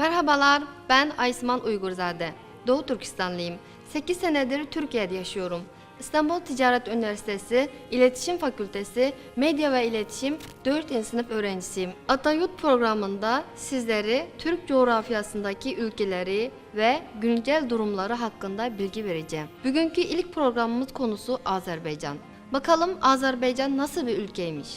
Merhabalar, ben Aysman Uygurzade. Doğu Türkistanlıyım. 8 senedir Türkiye'de yaşıyorum. İstanbul Ticaret Üniversitesi İletişim Fakültesi Medya ve İletişim 4. sınıf öğrencisiyim. Atayurt programında sizleri Türk coğrafyasındaki ülkeleri ve güncel durumları hakkında bilgi vereceğim. Bugünkü ilk programımız konusu Azerbaycan. Bakalım Azerbaycan nasıl bir ülkeymiş?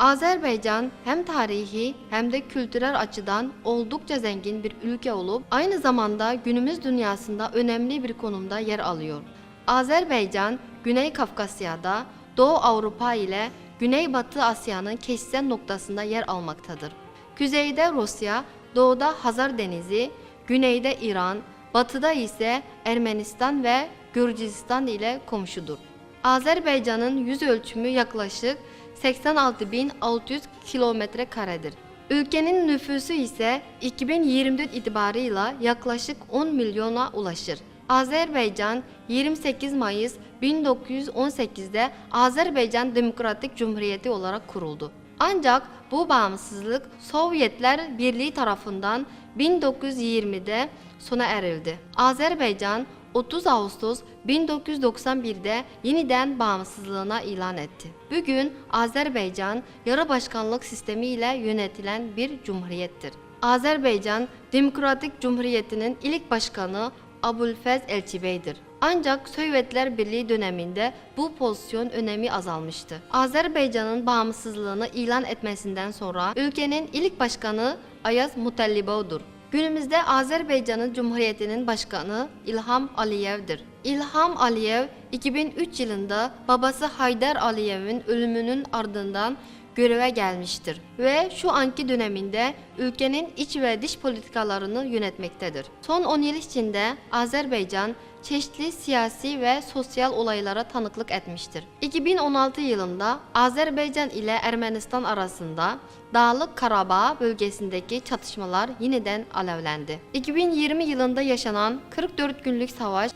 Azerbaycan hem tarihi hem de kültürel açıdan oldukça zengin bir ülke olup aynı zamanda günümüz dünyasında önemli bir konumda yer alıyor. Azerbaycan, Güney Kafkasya'da Doğu Avrupa ile Güneybatı Asya'nın kesişen noktasında yer almaktadır. Kuzeyde Rusya, doğuda Hazar Denizi, güneyde İran, batıda ise Ermenistan ve Gürcistan ile komşudur. Azerbaycan'ın yüz ölçümü yaklaşık 86.600 kilometre karedir. Ülkenin nüfusu ise 2024 itibarıyla yaklaşık 10 milyona ulaşır. Azerbaycan 28 Mayıs 1918'de Azerbaycan Demokratik Cumhuriyeti olarak kuruldu. Ancak bu bağımsızlık Sovyetler Birliği tarafından 1920'de sona erildi. Azerbaycan 30 Ağustos 1991'de yeniden bağımsızlığına ilan etti. Bugün Azerbaycan yarı başkanlık sistemi ile yönetilen bir cumhuriyettir. Azerbaycan Demokratik Cumhuriyeti'nin ilk başkanı Abulfez Elçibey'dir. Ancak Sovyetler Birliği döneminde bu pozisyon önemi azalmıştı. Azerbaycan'ın bağımsızlığını ilan etmesinden sonra ülkenin ilk başkanı Ayaz Mutallibov'dur. Günümüzde Azerbaycan'ın Cumhuriyeti'nin başkanı İlham Aliyev'dir. İlham Aliyev 2003 yılında babası Haydar Aliyev'in ölümünün ardından göreve gelmiştir ve şu anki döneminde ülkenin iç ve dış politikalarını yönetmektedir. Son 10 yıl içinde Azerbaycan çeşitli siyasi ve sosyal olaylara tanıklık etmiştir. 2016 yılında Azerbaycan ile Ermenistan arasında Dağlık Karabağ bölgesindeki çatışmalar yeniden alevlendi. 2020 yılında yaşanan 44 günlük savaş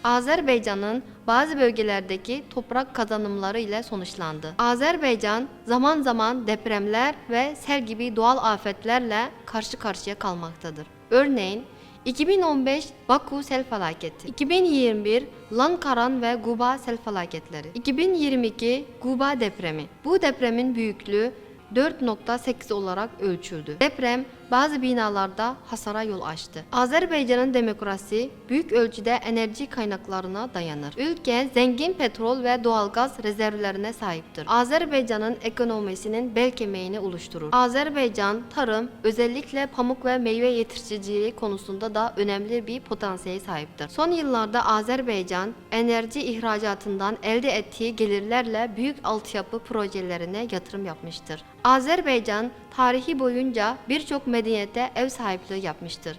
Azerbaycan'ın bazı bölgelerdeki toprak kazanımları ile sonuçlandı. Azerbaycan zaman zaman depremler ve sel gibi doğal afetlerle karşı karşıya kalmaktadır. Örneğin 2015 Baku sel felaketi, 2021 Lankaran ve Guba sel felaketleri, 2022 Guba depremi. Bu depremin büyüklüğü 4.8 olarak ölçüldü. Deprem bazı binalarda hasara yol açtı. Azerbaycan'ın demokrasi büyük ölçüde enerji kaynaklarına dayanır. Ülke zengin petrol ve doğalgaz rezervlerine sahiptir. Azerbaycan'ın ekonomisinin bel kemiğini oluşturur. Azerbaycan tarım, özellikle pamuk ve meyve yetiştiriciliği konusunda da önemli bir potansiyele sahiptir. Son yıllarda Azerbaycan enerji ihracatından elde ettiği gelirlerle büyük altyapı projelerine yatırım yapmıştır. Azerbaycan tarihi boyunca birçok medeniyete ev sahipliği yapmıştır.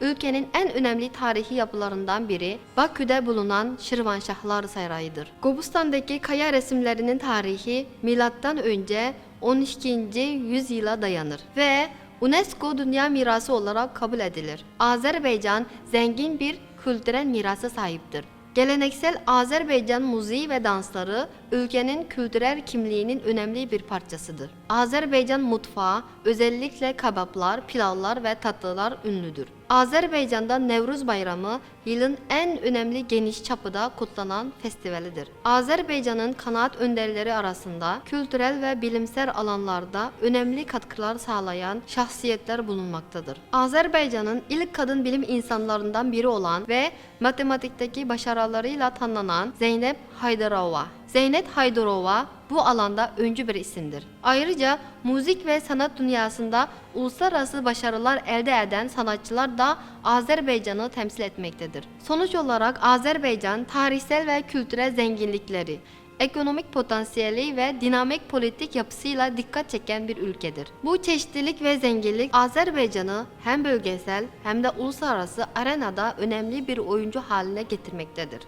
Ülkenin en önemli tarihi yapılarından biri Bakü'de bulunan Şirvanşahlar Sarayı'dır. Qobustan'daki kaya resimlerinin tarihi milattan önce 12. yüzyıla dayanır ve UNESCO Dünya Mirası olarak kabul edilir. Azerbaycan zengin bir kültürel mirasa sahiptir. Geleneksel Azerbaycan müziği ve dansları ülkenin kültürel kimliğinin önemli bir parçasıdır. Azerbaycan mutfağı özellikle kebaplar, pilavlar ve tatlılar ünlüdür. Azerbaycan'da Nevruz Bayramı yılın en önemli geniş çapıda kutlanan festivalidir. Azerbaycan'ın kanaat önderleri arasında kültürel ve bilimsel alanlarda önemli katkılar sağlayan şahsiyetler bulunmaktadır. Azerbaycan'ın ilk kadın bilim insanlarından biri olan ve matematikteki başarılarıyla tanınan Zeynep Haydarova. Zeynep Haydarova bu alanda öncü bir isimdir. Ayrıca müzik ve sanat dünyasında uluslararası başarılar elde eden sanatçılar da Azerbaycan'ı temsil etmektedir. Sonuç olarak Azerbaycan tarihsel ve kültürel zenginlikleri, ekonomik potansiyeli ve dinamik politik yapısıyla dikkat çeken bir ülkedir. Bu çeşitlilik ve zenginlik Azerbaycan'ı hem bölgesel hem de uluslararası arenada önemli bir oyuncu haline getirmektedir.